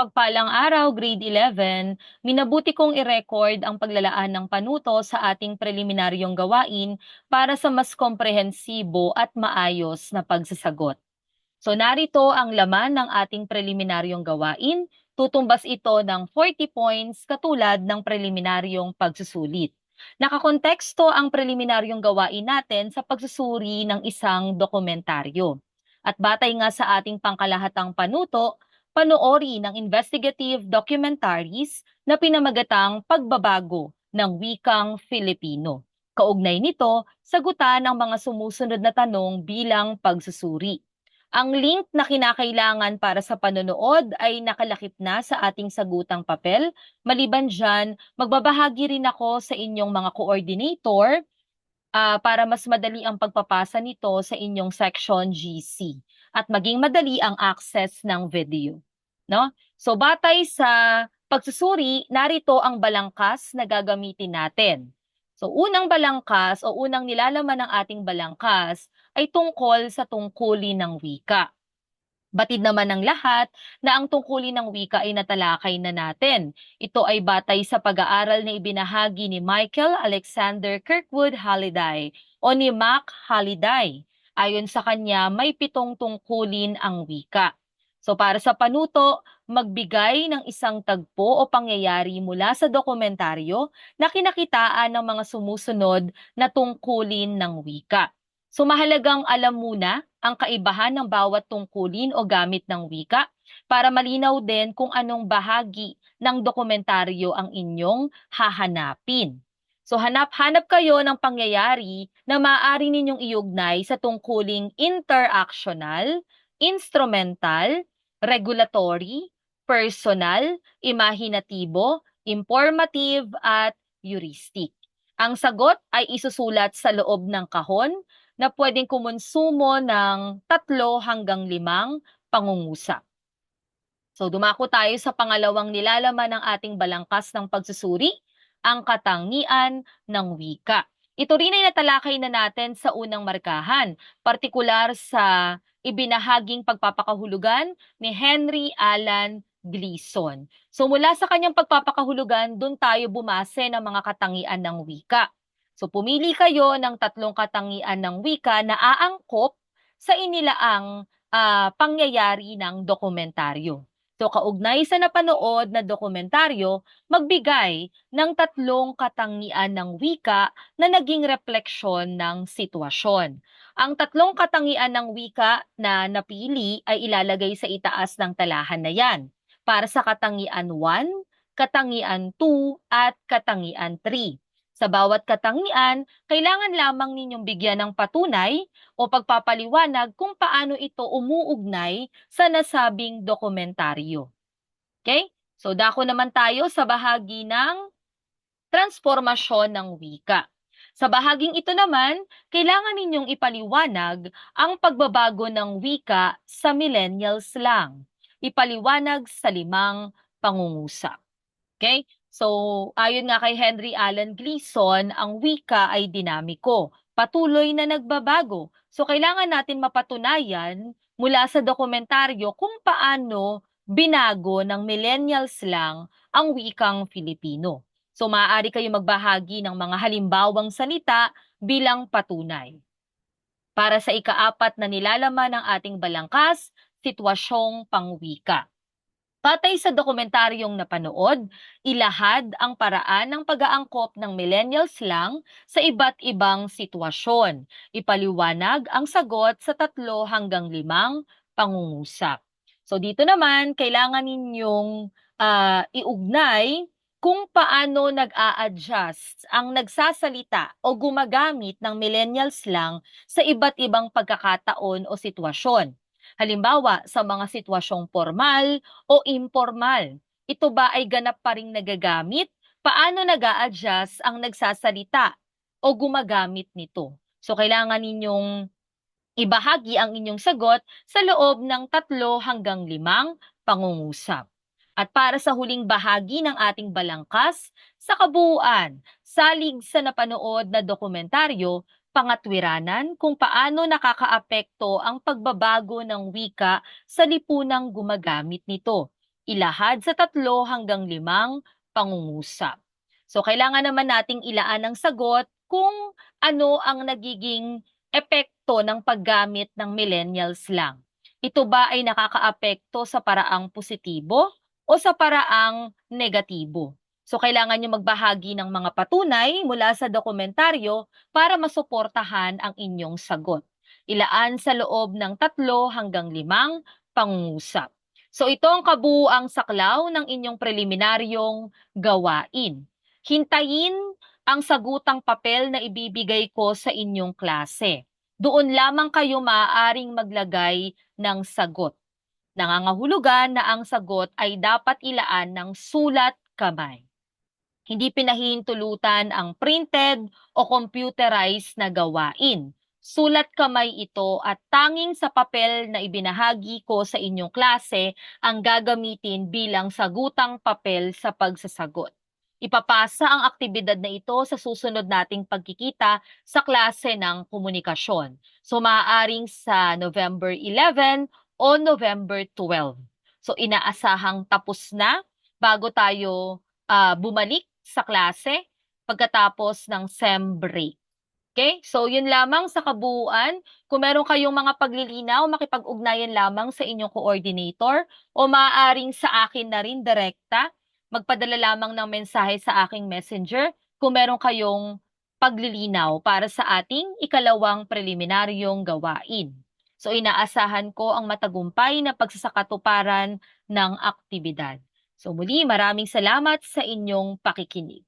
Mapagpalang araw, grade 11, minabuti kong i-record ang paglalaan ng panuto sa ating preliminaryong gawain para sa mas komprehensibo at maayos na pagsasagot. So narito ang laman ng ating preliminaryong gawain. Tutumbas ito ng 40 points katulad ng preliminaryong pagsusulit. Nakakonteksto ang preliminaryong gawain natin sa pagsusuri ng isang dokumentaryo. At batay nga sa ating pangkalahatang panuto, panoorin ng investigative documentaries na pinamagatang pagbabago ng wikang Filipino. Kaugnay nito, sagutan ang mga sumusunod na tanong bilang pagsusuri. Ang link na kinakailangan para sa panonood ay nakalakip na sa ating sagutang papel. Maliban dyan, magbabahagi rin ako sa inyong mga coordinator uh, para mas madali ang pagpapasa nito sa inyong section GC at maging madali ang access ng video. No? So batay sa pagsusuri, narito ang balangkas na gagamitin natin. So unang balangkas o unang nilalaman ng ating balangkas ay tungkol sa tungkulin ng wika. Batid naman ng lahat na ang tungkulin ng wika ay natalakay na natin. Ito ay batay sa pag-aaral na ibinahagi ni Michael Alexander Kirkwood Halliday o ni Mac Halliday. Ayon sa kanya, may pitong tungkulin ang wika. So para sa panuto, magbigay ng isang tagpo o pangyayari mula sa dokumentaryo na kinakitaan ng mga sumusunod na tungkulin ng wika. So mahalagang alam muna ang kaibahan ng bawat tungkulin o gamit ng wika para malinaw din kung anong bahagi ng dokumentaryo ang inyong hahanapin. So hanap-hanap kayo ng pangyayari na maaari ninyong iugnay sa tungkuling interactional, instrumental, regulatory, personal, imahinatibo, informative, at heuristic. Ang sagot ay isusulat sa loob ng kahon na pwedeng kumonsumo ng tatlo hanggang limang pangungusap. So dumako tayo sa pangalawang nilalaman ng ating balangkas ng pagsusuri, ang katangian ng wika. Ito rin ay natalakay na natin sa unang markahan, partikular sa ibinahaging pagpapakahulugan ni Henry Allan Gleason. So mula sa kanyang pagpapakahulugan, doon tayo bumase ng mga katangian ng wika. So pumili kayo ng tatlong katangian ng wika na aangkop sa inilaang uh, pangyayari ng dokumentaryo. So kaugnay sa napanood na dokumentaryo, magbigay ng tatlong katangian ng wika na naging refleksyon ng sitwasyon. Ang tatlong katangian ng wika na napili ay ilalagay sa itaas ng talahan na yan. Para sa katangian 1, katangian 2, at katangian 3. Sa bawat katangian, kailangan lamang ninyong bigyan ng patunay o pagpapaliwanag kung paano ito umuugnay sa nasabing dokumentaryo. Okay? So dako naman tayo sa bahagi ng transformasyon ng wika. Sa bahaging ito naman, kailangan ninyong ipaliwanag ang pagbabago ng wika sa millennial slang. Ipaliwanag sa limang pangungusap. Okay? So, ayon nga kay Henry Allen Gleason, ang wika ay dinamiko, patuloy na nagbabago. So, kailangan natin mapatunayan mula sa dokumentaryo kung paano binago ng millennial slang ang wikang Filipino. So maaari kayo magbahagi ng mga halimbawang salita bilang patunay. Para sa ikaapat na nilalaman ng ating balangkas, sitwasyong pangwika. Patay sa dokumentaryong napanood, ilahad ang paraan ng pag-aangkop ng millennial slang sa iba't ibang sitwasyon. Ipaliwanag ang sagot sa tatlo hanggang limang pangungusap. So dito naman, kailangan ninyong uh, iugnay kung paano nag-a-adjust ang nagsasalita o gumagamit ng millennials lang sa iba't ibang pagkakataon o sitwasyon. Halimbawa, sa mga sitwasyong formal o informal. Ito ba ay ganap pa rin nagagamit? Paano nag-a-adjust ang nagsasalita o gumagamit nito? So, kailangan ninyong ibahagi ang inyong sagot sa loob ng tatlo hanggang limang pangungusap. At para sa huling bahagi ng ating balangkas, sa kabuuan, salig sa napanood na dokumentaryo, pangatwiranan kung paano nakakaapekto ang pagbabago ng wika sa lipunang gumagamit nito. ilahad sa tatlo hanggang limang pangungusap. So kailangan naman nating ilaan ng sagot kung ano ang nagiging epekto ng paggamit ng millennials lang. Ito ba ay nakakaapekto sa paraang positibo o sa paraang negatibo? So kailangan nyo magbahagi ng mga patunay mula sa dokumentaryo para masuportahan ang inyong sagot. Ilaan sa loob ng tatlo hanggang limang pangungusap. So ito ang kabuuang saklaw ng inyong preliminaryong gawain. Hintayin ang sagutang papel na ibibigay ko sa inyong klase. Doon lamang kayo maaaring maglagay ng sagot. Nangangahulugan na ang sagot ay dapat ilaan ng sulat kamay. Hindi pinahihintulutan ang printed o computerized na gawain. Sulat kamay ito at tanging sa papel na ibinahagi ko sa inyong klase ang gagamitin bilang sagutang papel sa pagsasagot. Ipapasa ang aktibidad na ito sa susunod nating pagkikita sa klase ng komunikasyon. So maaaring sa November 11 o November 12. So inaasahang tapos na bago tayo uh, bumalik sa klase pagkatapos ng SEM break. Okay? So, yun lamang sa kabuuan. Kung meron kayong mga paglilinaw, makipag-ugnayan lamang sa inyong coordinator o maaaring sa akin na rin direkta. Magpadala lamang ng mensahe sa aking messenger kung meron kayong paglilinaw para sa ating ikalawang preliminaryong gawain. So, inaasahan ko ang matagumpay na pagsasakatuparan ng aktibidad. So, muli, maraming salamat sa inyong pakikinig.